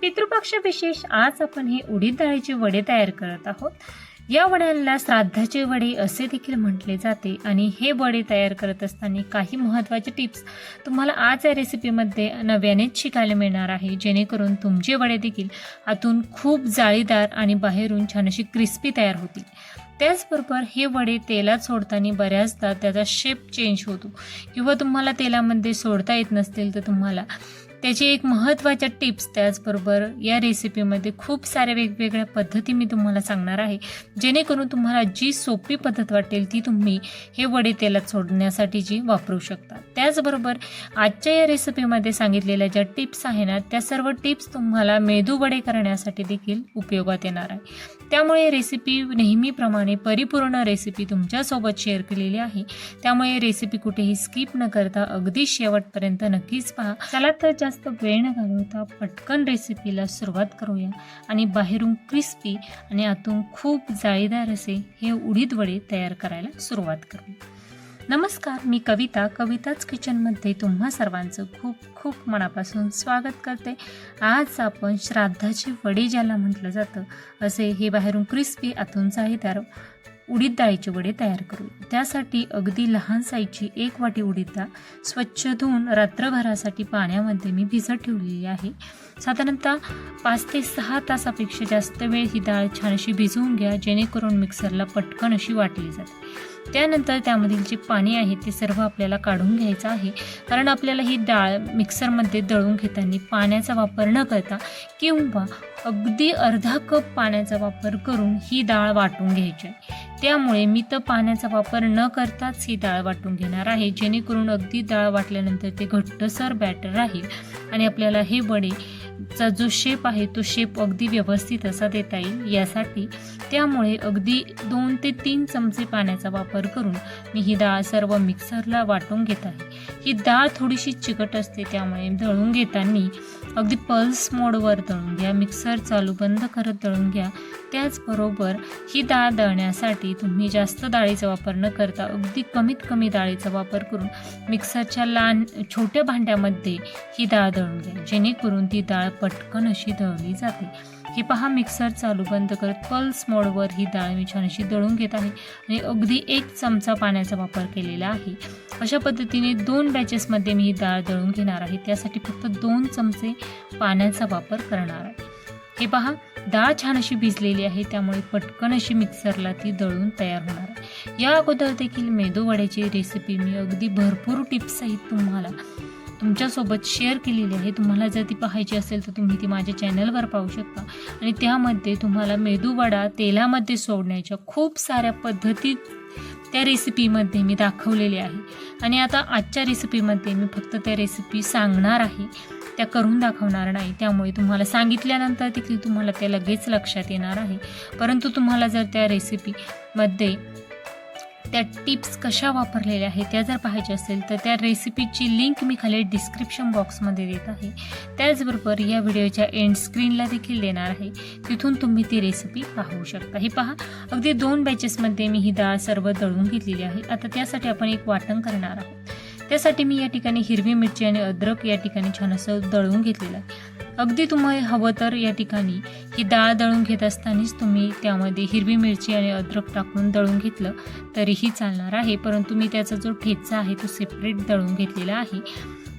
पितृपक्ष विशेष आज आपण हे उडीद डाळीचे वडे तयार करत आहोत. या वड्यांना श्राद्धाचे वडे असे देखील म्हटले जाते आणि हे वडे तयार करत असताना काही महत्त्वाचे टिप्स तुम्हाला आज या रेसिपीमध्ये नव्यानेच शिकायला मिळणार आहे. जेणेकरून तुमचे वडे देखील आतून खूप जाळीदार आणि बाहेरून छान अशी क्रिस्पी तयार होतील. त्याचबरोबर हे वडे तेलात सोडताना बऱ्याचदा त्याचा शेप चेंज होतो. किंवा तुम्हाला तेलामध्ये सोडता येत नसतील तर तुम्हाला त्याची एक महत्त्वाच्या टिप्स त्याचबरोबर या रेसिपीमध्ये खूप साऱ्या वेगवेगळ्या पद्धती मी तुम्हाला सांगणार आहे. जेणेकरून तुम्हाला जी सोपी पद्धत वाटेल ती तुम्ही हे वडे तेलात सोडण्यासाठी जी वापरू शकता. त्याचबरोबर आजच्या या रेसिपीमध्ये सांगितलेल्या ज्या टिप्स आहे ना त्या सर्व टिप्स तुम्हाला मेदू वडे करण्यासाठी देखील उपयोगात येणार आहे. त्यामुळे रेसिपी नेहमीप्रमाणे परिपूर्ण रेसिपी तुमच्यासोबत शेअर केलेली आहे. त्यामुळे रेसिपी कुठेही स्किप न करता अगदी शेवटपर्यंत नक्कीच पहा. त्याला तर जास्त वेळ न घालवता पटकन रेसिपीला सुरुवात करूया. आणि बाहेरून क्रिस्पी आणि आतून खूप जाळीदार असे हे उडीद वडे तयार करायला सुरुवात करूया. नमस्कार मी कविता. कविताच किचनमध्ये तुम्हा सर्वांचं खूप खूप मनापासून स्वागत करते. आज आपण श्राद्धाची वडे ज्याला म्हटलं जातं असे हे बाहेरून क्रिस्पी आतून जाळीदार उडीद डाळीचे वडे तयार करू. त्यासाठी अगदी लहान साईजची एक वाटी उडीद डाळ स्वच्छ धुवून रात्रभरासाठी पाण्यामध्ये मी भिजत ठेवलेली आहे. साधारणतः पाच ते सहा तासापेक्षा जास्त वेळ ही डाळ छान अशी भिजवून घ्या जेणेकरून मिक्सरला पटकन अशी वाटली जाते. त्यानंतर त्यामधील जे पाणी आहे ते सर्व आपल्याला काढून घ्यायचं आहे. कारण आपल्याला ही डाळ मिक्सरमध्ये दळून घेताना पाण्याचा वापर न करता किंवा अगदी अर्धा कप पाण्याचा वापर करून ही डाळ वाटून घ्यायची आहे. त्यामुळे मी तर पाण्याचा वापर न करताच ही डाळ वाटून घेणार आहे. जेणेकरून अगदी डाळ वाटल्यानंतर ते घट्टसर बॅटर राहील आणि आपल्याला हे वडे चा जो शेप आहे तो शेप अगदी व्यवस्थित असा देता येईल यासाठी. त्यामुळे अगदी दोन ते तीन चमचे पाण्याचा वापर करून मी ही डाळ सर्व मिक्सरला वाटून घेत आहे. ही डाळ थोडीशी चिकट असते त्यामुळे दळून घेताना अगदी पल्स मोडवर दळून घ्या मिक्सर चालू बंद करत दळून घ्या. त्याचबरोबर ही डाळ दळण्यासाठी तुम्ही जास्त डाळीचा वापर न करता अगदी कमीत कमी डाळीचा वापर करून मिक्सरच्या लहान छोट्या भांड्यामध्ये ही डाळ दळून घ्या. जेणेकरून ती डाळ पटकन अशी दळली जाते. हे पहा मिक्सर चालू बंद करत पल्स मोडवर ही डाळ मी छान अशी दळून घेत आहे आणि अगदी एक चमचा पाण्याचा वापर केलेला आहे. अशा पद्धतीने दोन बॅचेसमध्ये मी ही डाळ दळून घेणार आहे. त्यासाठी फक्त दोन चमचे पाण्याचा वापर करणार आहे. हे पहा डाळ छान अशी भिजलेली आहे त्यामुळे पटकन अशी मिक्सरला ती दळून तयार होणार आहे. या अगोदर देखील मेदू वड्याची रेसिपी मी अगदी भरपूर टिप्ससहित तुम्हाला तुमच्यासोबत शेअर केलेली आहे. तुम्हाला जर ती पाहायची असेल तर तुम्ही ती माझ्या चॅनलवर पाहू शकता. आणि त्यामध्ये तुम्हाला मेदूवडा तेलामध्ये सोडण्याच्या खूप साऱ्या पद्धती त्या रेसिपीमध्ये मी दाखवलेली आहे. आणि आता आजच्या रेसिपीमध्ये मी फक्त त्या रेसिपी सांगणार आहे. त्या करून दाखवणार नाही. त्यामुळे तुम्हाला सांगितल्यानंतर देखील तुम्हाला त्या लगेच लक्षात येणार आहे. परंतु तुम्हाला जर त्या रेसिपीमध्ये त्या टिप्स कशा वापरलेल्या आहेत त्या जर पाहायच्या असेल तर त्या रेसिपीची लिंक मी खाली डिस्क्रिप्शन बॉक्समध्ये देत आहे. त्याचबरोबर या व्हिडिओच्या एंड स्क्रीनला देखील देणार आहे. तिथून तुम्ही ती रेसिपी पाहू शकता. हे पहा अगदी दोन बॅचेसमध्ये मी ही डाळ सर्व दळून घेतलेली आहे. आता त्यासाठी आपण एक वाटण करणार आहोत. त्यासाठी मी या ठिकाणी हिरवी मिरची आणि अद्रक या ठिकाणी छान असं दळून घेतलेलं आहे. अगदी तुम्हाला हवं तर या ठिकाणी ही डाळ दळून घेत असतानाच तुम्ही त्यामध्ये हिरवी मिरची आणि अद्रक टाकून दळून घेतलं तरीही चालणार आहे. परंतु मी त्याचा जो ठेचा आहे तो सेपरेट दळून घेतलेला आहे.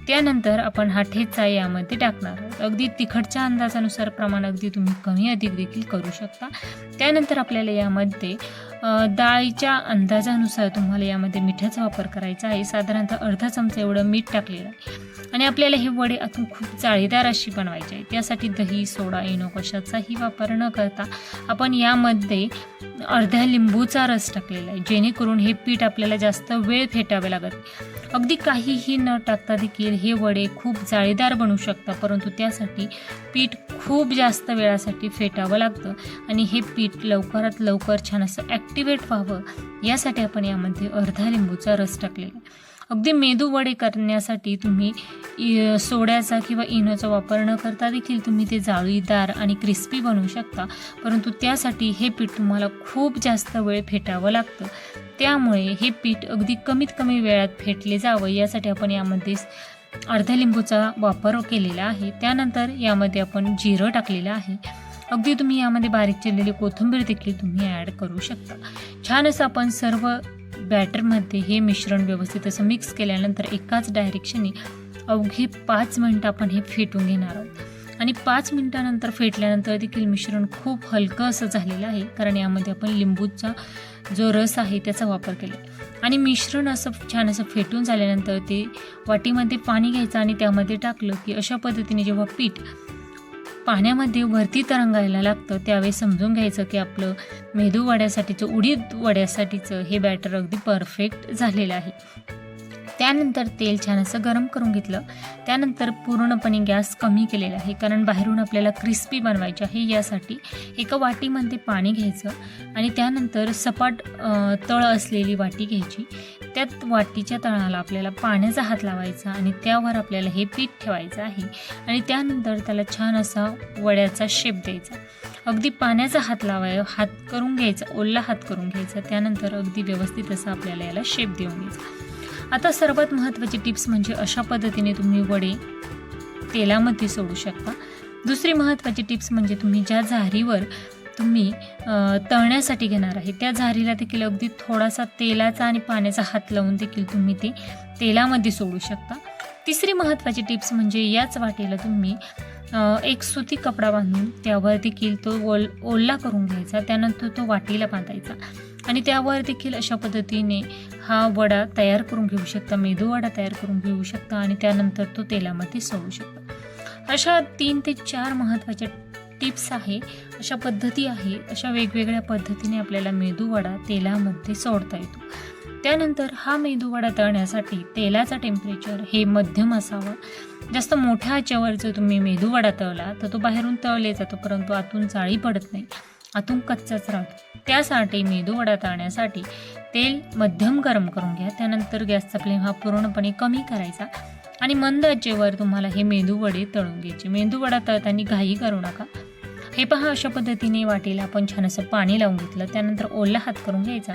त्यानंतर आपण हा ठेचा यामध्ये टाकणार आहोत. अगदी तिखटच्या अंदाजानुसार प्रमाण अगदी तुम्ही कमी अधिक देखील करू शकता. त्यानंतर आपल्याला यामध्ये डाळीच्या अंदाजानुसार तुम्हाला यामध्ये मिठाचा वापर करायचा आहे. साधारणतः अर्धा चमचा एवढं मीठ टाकलेलं आहे. आणि आपल्याला हे वडे आतून खूप जाळीदार अशी बनवायची आहे. त्यासाठी दही सोडा इनो कशाचाही वापर न करता आपण यामध्ये अर्ध्या लिंबूचा रस टाकलेला आहे. जेणेकरून हे पीठ आपल्याला जास्त वेळ फेटावे लागत अगदी काहीही न टाकता देखील हे वडे खूप जाळीदार बनू शकतात. परंतु त्यासाठी पीठ खूप जास्त वेळासाठी फेटावं लागतं. आणि हे पीठ लवकरात लवकर छान असं ॲक्टिवेट व्हावं. यासाठी आपण यामध्ये अर्धा लिंबूचा रस टाकलेला आहे. अगदी मेदू वडे करण्यासाठी तुम्ही इ- सोड्याचा किंवा इनोचा वापर न करता देखील तुम्ही ते जाळीदार आणि क्रिस्पी बनवू शकता. परंतु त्यासाठी हे पीठ तुम्हाला खूप जास्त वेळ फेटावं लागतं. त्यामुळे हे पीठ अगदी कमीत कमी वेळात फेटले जावं. यासाठी आपण यामध्ये अर्ध्या लिंबूचा वापर केलेला आहे. त्यानंतर यामध्ये आपण जिरं टाकलेलं आहे. अगदी तुम्ही यामध्ये बारीक चिरलेली कोथिंबीर देखील तुम्ही ॲड करू शकता. छान असं आपण सर्व बॅटरमध्ये हे मिश्रण व्यवस्थित असं मिक्स केल्यानंतर एकाच डायरेक्शने अवघे पाच मिनटं आपण हे फेटून घेणार आहोत. आणि पाच मिनटानंतर फेटल्यानंतर देखील मिश्रण खूप हलकं असं झालेलं आहे कारण यामध्ये आपण लिंबूचा जो रस आहे त्याचा वापर केला. आणि मिश्रण असं छान असं फेटून झाल्यानंतर ते वाटीमध्ये पाणी घ्यायचं आणि त्यामध्ये टाकलं की अशा पद्धतीने जेव्हा पीठ पाण्यामध्ये वरती तरंगायला लागतं त्यावेळेस समजून घ्यायचं की आपलं मेदू वड्यासाठीचं उडीद वड्यासाठीचं हे बॅटर अगदी परफेक्ट झालेलं आहे. त्यानंतर तेल छान असं गरम करून घेतलं. त्यानंतर पूर्णपणे गॅस कमी केलेला आहे कारण बाहेरून आपल्याला क्रिस्पी बनवायचे आहे यासाठी एका वाटीमध्ये पाणी घ्यायचं आणि त्यानंतर सपाट तळ असलेली वाटी घ्यायची. त्यात वाटीच्या तळाला आपल्याला पाण्याचा हात लावायचा आणि त्यावर आपल्याला हे पीठ ठेवायचं आहे. आणि त्यानंतर त्याला छान असा वड्याचा शेप द्यायचा. अगदी पाण्याचा हात लावाय हात करून घ्यायचा ओल्ला हात करून घ्यायचा. त्यानंतर अगदी व्यवस्थित असं आपल्याला याला शेप देऊन घ्यायचा. आता सर्वात महत्त्वाची टिप्स म्हणजे अशा पद्धतीने तुम्ही वडे तेलामध्ये सोडू शकता. दुसरी महत्त्वाची टिप्स म्हणजे तुम्ही ज्या झारीवर तुम्ही तळण्यासाठी घेणार आहे. त्या झारीला देखील अगदी थोडासा तेलाचा आणि पाण्याचा हात लावून देखील तुम्ही ते तेलामध्ये सोडू शकता. तिसरी महत्त्वाची टिप्स म्हणजे याच वाटेला तुम्ही एक सुती कपडा बांधून त्यावर देखील तो ओल ओल्ला करून घ्यायचा. त्यानंतर तो वाटीला बांधायचा. आणि त्यावर देखील अशा पद्धतीने हा वडा तयार करून घेऊ शकता. मेदू वडा तयार करून घेऊ शकता आणि त्यानंतर तो तेलामध्ये सोडू शकता. अशा तीन ते चार महत्त्वाच्या टिप्स आहे अशा पद्धती आहे अशा वेगवेगळ्या पद्धतीने आपल्याला मेदूवडा तेलामध्ये सोडता येतो. त्यानंतर हा मेदूवडा तळण्यासाठी तेलाचा टेम्परेचर हे मध्यम असावं. जास्त मोठ्या आचेवर जर तुम्ही मेदूवडा तळला तर तो बाहेरून तळले जातो परंतु आतून जाळी पडत नाही. आतून कच्चाच राहतो. त्यासाठी मेदूवडा तळण्यासाठी तेल मध्यम गरम करून घ्या. त्यानंतर गॅसचा फ्लेम हा पूर्णपणे कमी करायचा आणि मंद आचेवर तुम्हाला हे मेदूवडे तळून घ्यायचे. मेंदूवडा तळताना घाई करू नका. हे पहा अशा पद्धतीने वाटीला आपण छान असं पाणी लावून घेतलं. त्यानंतर ओला हात करून घ्यायचा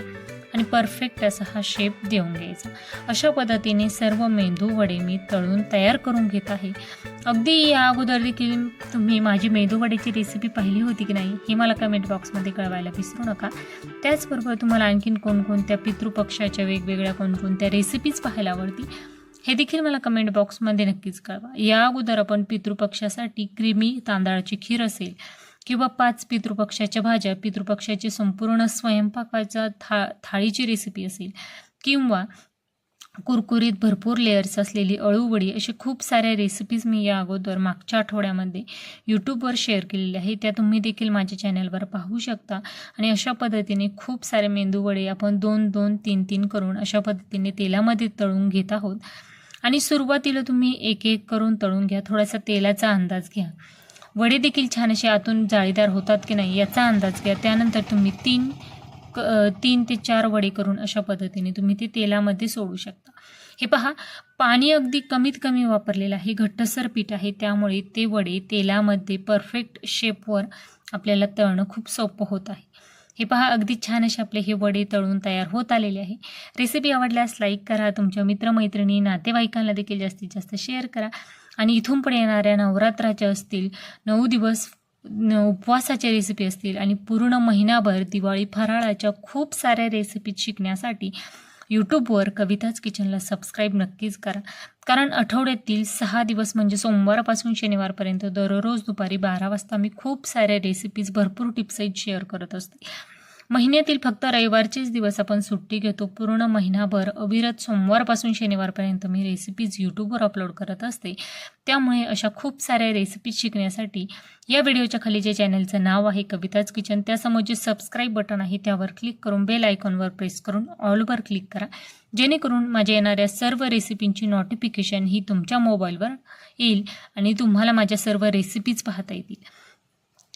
आणि परफेक्ट असा हा शेप देऊन घ्यायचा. अशा पद्धतीने सर्व मेंदू वडे मी तळून तयार करून घेत आहे. अगदी या अगोदर देखील तुम्ही माझी मेंदू वड्याची रेसिपी पाहिली होती की नाही हे मला कमेंट बॉक्समध्ये कळवायला विसरू नका. त्याचबरोबर तुम्हाला आणखीन कोणकोणत्या पितृपक्षाच्या वेगवेगळ्या कोणकोणत्या रेसिपीज पाहायला आवडती हे देखील मला कमेंट बॉक्समध्ये नक्कीच कळवा. या अगोदर आपण पितृपक्षासाठी क्रीमी तांदळाची खीर असेल किंवा पाच पितृपक्षाच्या भाज्या पितृपक्षाची संपूर्ण स्वयंपाकाचा था थाळीची रेसिपी असेल किंवा कुरकुरीत भरपूर लेयर्स असलेली अळूवडी अशी खूप साऱ्या रेसिपीज मी या अगोदर मागच्या आठवड्यामध्ये यूट्यूबवर शेअर केलेल्या आहे त्या तुम्ही देखील माझ्या चॅनलवर पाहू शकता. आणि अशा पद्धतीने खूप सारे मेंदूवडे आपण दोन दोन तीन तीन करून अशा पद्धतीने तेलामध्ये तळून घेत आहोत. आणि सुरुवातीला तुम्ही एक एक करून तळून घ्या. थोडासा तेलाचा अंदाज घ्या. वडे देखील छान असे आतून जाळीदार होतात की नाही याचा अंदाज घ्या. त्यानंतर तुम्ही तीन क तीन ते चार वडे करून अशा पद्धतीने तुम्ही ते तेलामध्ये सोडू शकता. हे पहा पाणी अगदी कमीत कमी वापरलेलं आहे. घट्टसर पीठ आहे. त्यामुळे ते वडे तेलामध्ये परफेक्ट शेपवर आपल्याला तळणं खूप सोपं होत आहे. हे पहा अगदी छान असे आपले हे वडे तळून तयार होत आलेले आहे. रेसिपी आवडल्यास लाईक करा. तुमच्या मित्रमैत्रिणी नातेवाईकांना देखील जास्तीत जास्त शेअर करा. आणि इथून पुढे येणाऱ्या नवरात्राच्या असतील नऊ दिवस न उपवासाच्या रेसिपी असतील आणि पूर्ण महिनाभर दिवाळी फराळाच्या खूप साऱ्या रेसिपी शिकण्यासाठी यूट्यूबवर कविताच किचनला सबस्क्राईब नक्कीच करा. कारण आठवड्यातील सहा दिवस म्हणजे सोमवारपासून शनिवारपर्यंत दररोज दुपारी बारा वाजता मी खूप साऱ्या रेसिपीज भरपूर टिप्सही शेअर करत असते. महिन्यातील फक्त रविवारचेच दिवस आपण सुट्टी घेतो. पूर्ण महिनाभर अविरत सोमवारपासून शनिवारपर्यंत मी रेसिपीज यूट्यूबवर अपलोड करत असते. त्यामुळे अशा खूप साऱ्या रेसिपीज शिकण्यासाठी या व्हिडिओच्या खाली जे चॅनलचं नाव आहे कविताज किचन त्यासमोर जे सबस्क्राईब बटन आहे त्यावर क्लिक करून बेल आयकॉनवर प्रेस करून ऑलवर क्लिक करा. जेणेकरून माझ्या येणाऱ्या सर्व रेसिपींची नोटिफिकेशन ही तुमच्या मोबाईलवर येईल आणि तुम्हाला माझ्या सर्व रेसिपीज पाहता येतील.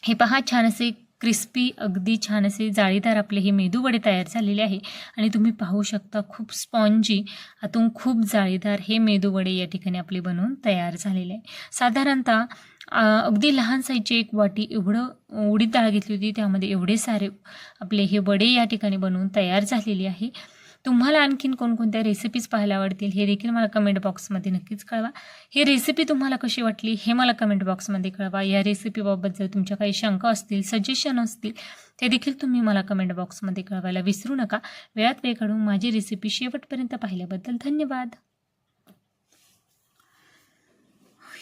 हे पहा छान असे क्रिस्पी अगदी छान असे जाळीदार आपले हे मेदू वडे तयार झालेले आहे. आणि तुम्ही पाहू शकता खूप स्पॉन्जी आतून खूप जाळीदार हे मेदू वडे या ठिकाणी आपले बनवून तयार झालेले आहे. साधारणतः अगदी लहान साईजची एक वाटी एवढं उडीद डाळ घेतली होती त्यामध्ये एवढे सारे आपले हे वडे या ठिकाणी बनवून तयार झालेले आहे. तुम्हाला आणखीन कोणकोणत्या रेसिपीज पाहायला आवडतील हे देखील मला कमेंट बॉक्समध्ये नक्कीच कळवा. ही रेसिपी तुम्हाला कशी वाटली हे मला कमेंट बॉक्समध्ये कळवा. या रेसिपीबाबत जर तुमच्या काही शंका असतील सजेशन असतील ते देखील तुम्ही मला कमेंट बॉक्समध्ये कळवायला विसरू नका. वेळात वेळ काढून माझी रेसिपी शेवटपर्यंत पाहिल्याबद्दल धन्यवाद.